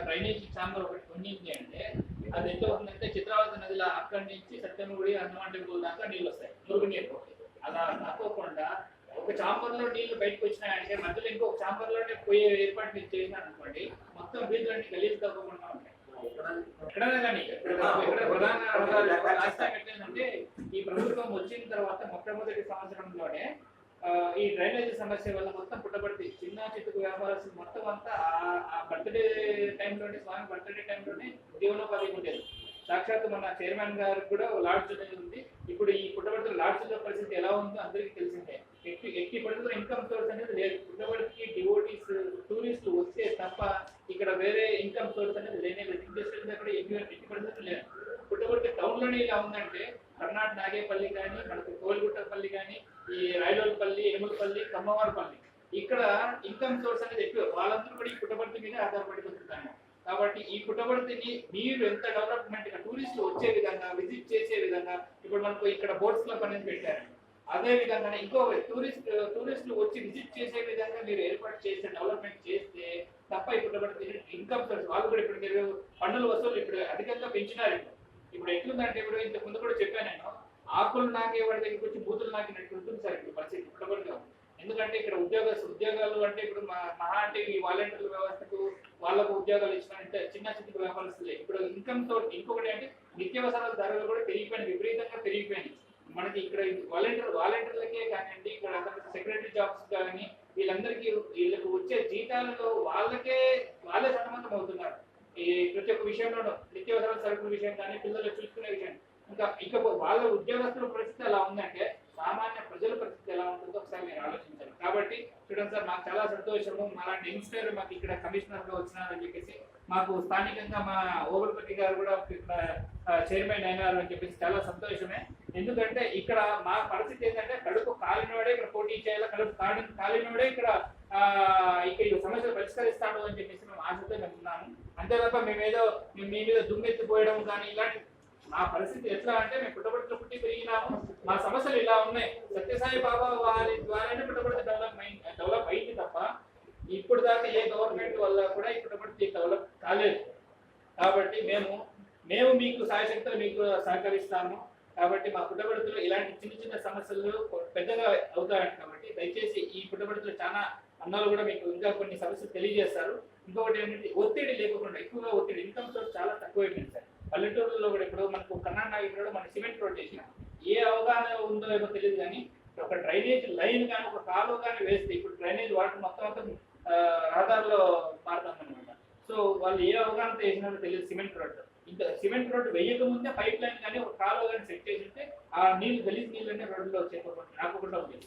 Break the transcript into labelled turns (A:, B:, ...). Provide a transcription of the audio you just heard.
A: Drainage chamber ఒకటి ఉండింది అంటే అది ఎంత ఉందంటే చిత్రావతి నదిలో అక్కడి నుంచి సత్యముడి అన్నమంటూ దాకా నీళ్ళు వస్తాయి. మురుగునీరు అలా తప్పకుండా ఒక ఛాంబర్లో నీళ్ళు బయటకు వచ్చినాయంటే మధ్యలో ఇంకొక ఛాంబర్లోనే పోయే ఏర్పాటు మీరు చేసినారు అనుకోండి మొత్తం వీధులన్నీ గలీజ్ తప్పకుండా ఉంటాయి. ఎక్కడనే కానీ ఈ ప్రభుత్వం వచ్చిన తర్వాత మొట్టమొదటి సంవత్సరంలోనే ఈ డ్రైనేజ్ సమస్య వల్ల మొత్తం పుట్టబడితే చిన్న చిట్టుకు వ్యాపారస్తులు మొత్తం అంతా ఆ- బర్త్డే టైంలోనే స్వామి బర్త్డే టైంలోనే జీవనోపాధి ఉండేది సాక్షాత్ మన చైర్మన్ గారు కూడా లాడ్జ్ అనేది ఉంది. ఇప్పుడు ఈ పుట్టబడితే లాడ్జ్లో పరిస్థితి ఎలా ఉందో అందరికీ తెలిసిందే. ఎట్టి ఎట్టి పరిస్థితుల్లో ఇన్కమ్ సోర్స్ అనేది లేదు. పుట్టబడికి డివోటీస్ టూరిస్టులు వస్తే తప్ప ఇక్కడ వేరే ఇన్కమ్ సోర్స్ అనేది లేనే లేదు. ఇండస్ట్రీస్ దగ్గర ఎన్ని ఎట్టి పరిస్థితులు లేదు పుట్టబడికి టౌన్లోనే ఇలా ఉందంటే కర్ణాటక నాగేపల్లి కానీ మనకు కోల్గుట్టపల్లి కానీ ఈ రాయలోలపల్లి ఎనుమలపల్లి కమ్మవారిపల్లి ఇక్కడ ఇన్కమ్ సోర్స్ అనేది ఎక్కువ. వాళ్ళందరూ కూడా ఈ పుట్టబడిత మీద ఆధారపడి బతుకుతాను కాబట్టి ఈ పుట్టబడిని మీరు ఎంత డెవలప్మెంట్ టూరిస్టులు వచ్చే విధంగా విజిట్ చేసే విధంగా ఇప్పుడు మనకు ఇక్కడ బోట్స్ క్లబ్ అనేది పెట్టారు. అదే విధంగానే ఇంకో టూరిస్ట్ టూరిస్టులు వచ్చి విజిట్ చేసే విధంగా మీరు ఏర్పాటు చేసే డెవలప్మెంట్ చేస్తే తప్ప ఈ పుట్టబడితే ఇన్కమ్ సోర్స్ వాళ్ళు కూడా ఇప్పుడు మీరు పన్నుల వసూలు ఇప్పుడు అధికంగా పెంచినారు. ఇప్పుడు ఎట్లుందంటే ఇప్పుడు ఇంతకు ముందు కూడా చెప్పాను నేను. ఆకులు నాకే వాడి దగ్గరికి వచ్చి బూతులు నాకినట్టు ఉంటుంది సార్ ఇప్పుడు పరిస్థితి పుట్టబడిగా ఎందుకంటే ఇక్కడ ఉద్యోగ ఉద్యోగాలు అంటే ఇప్పుడు మహా అంటే ఈ వాలంటీర్ల వ్యవస్థకు వాళ్ళకు ఉద్యోగాలు ఇచ్చిన చిన్న చిన్న వ్యాపారస్తులే. ఇప్పుడు ఇన్కమ్ తోటి ఇంకొకటి అంటే నిత్యావసరాల ధరలు కూడా పెరిగిపోయినాయి విపరీతంగా పెరిగిపోయినాయి. మనకి ఇక్కడ వాలంటీర్ వాలంటీర్లకే కానివ్వండి ఇక్కడ సెక్రటరీ జాబ్స్ కానీ వీళ్ళందరికీ వీళ్ళకి వచ్చే జీతాలలో వాళ్ళకే వాళ్ళే సన్నమతం అవుతున్నారు. ఈ ప్రతి ఒక్క విషయంలోనూ నిత్యావసరాల సరుకుల విషయం కానీ పిల్లలు చూసుకునే విషయం. ఇంకా ఇకపోతే వాళ్ళ ఉద్యోగస్తుల పరిస్థితి ఎలా ఉందంటే సామాన్య ప్రజల పరిస్థితి ఎలా ఉంటుందో ఒకసారి మీరు ఆలోచించాలి. కాబట్టి చూడండి సార్ మాకు చాలా సంతోషము. మాలాంటి యంగ్స్టర్ మాకు ఇక్కడ కమిషనర్గా వచ్చినారని చెప్పేసి మాకు స్థానికంగా మా ఓబర్పతి గారు కూడా ఇక్కడ చైర్మన్ అయినారు అని చెప్పేసి చాలా సంతోషమే. ఎందుకంటే ఇక్కడ మా పరిస్థితి ఏంటంటే కడుపు కాలినవాడే ఇక్కడ పోటీ చేయాలి కడుపు కాలి కాలినవాడే ఇక్కడ ఇక్కడ ఈ సమస్యలు పరిష్కరిస్తాడు అని చెప్పేసి మేము ఆశతో మేము ఉన్నాము. అంతే తప్ప మేమేదో మేము మీ మీద దుమ్మెత్తిపోయడం కానీ ఇలాంటి మా పరిస్థితి ఎట్లా అంటే మేము పుట్టబడిలో పుట్టి పెరిగినాము. మా సమస్యలు ఇలా ఉన్నాయి. సత్యసాయి బాబా వారి ద్వారానే పుట్టబడి డెవలప్ అయింది డెవలప్ అయింది తప్ప ఇప్పుడు దాకా ఏ గవర్నమెంట్ వల్ల కూడా ఈ పుట్టబడి డెవలప్ కాలేదు. కాబట్టి మేము మేము మీకు సాయశక్తులు మీకు సహకరిస్తాము. కాబట్టి మా పుట్టబడుతులు ఇలాంటి చిన్న చిన్న సమస్యలు పెద్దగా అవుతాయంట కాబట్టి దయచేసి ఈ పుట్టబడుతులు చాలా అన్నాలు కూడా మీకు ఇంకా కొన్ని సమస్యలు తెలియజేస్తారు. ఇంకొకటి ఏంటంటే ఒత్తిడి లేకుండా ఎక్కువగా ఒత్తిడి ఇన్కమ్ సోర్స్ చాలా తక్కువైపోయింది సార్. పల్లెటూరులో కూడా ఇప్పుడు మనకు కర్ణాటక ఇక్కడ మన సిమెంట్ రోడ్ చేసిన ఏ అవగాహన ఉందో ఏమో తెలియదు కానీ ఒక డ్రైనేజ్ లైన్ కానీ ఒక కాలువ కానీ వేస్తే ఇప్పుడు డ్రైనేజ్ వాటర్ మొత్తం అంతా రహదారిలో మారుతుంది అనమాట సో వాళ్ళు ఏ అవగాహన చేసినారో తెలియదు సిమెంట్ రోడ్. ఇంకా సిమెంట్ రోడ్ వేయక ముందే పైప్ లైన్ కానీ ఒక కాలువ కానీ సెట్ చేసి ఉంటే ఆ నీళ్ళు గలీజ్ నీళ్ళన్నీ రోడ్లో వచ్చేయకుండా రాకుండా ఉండేది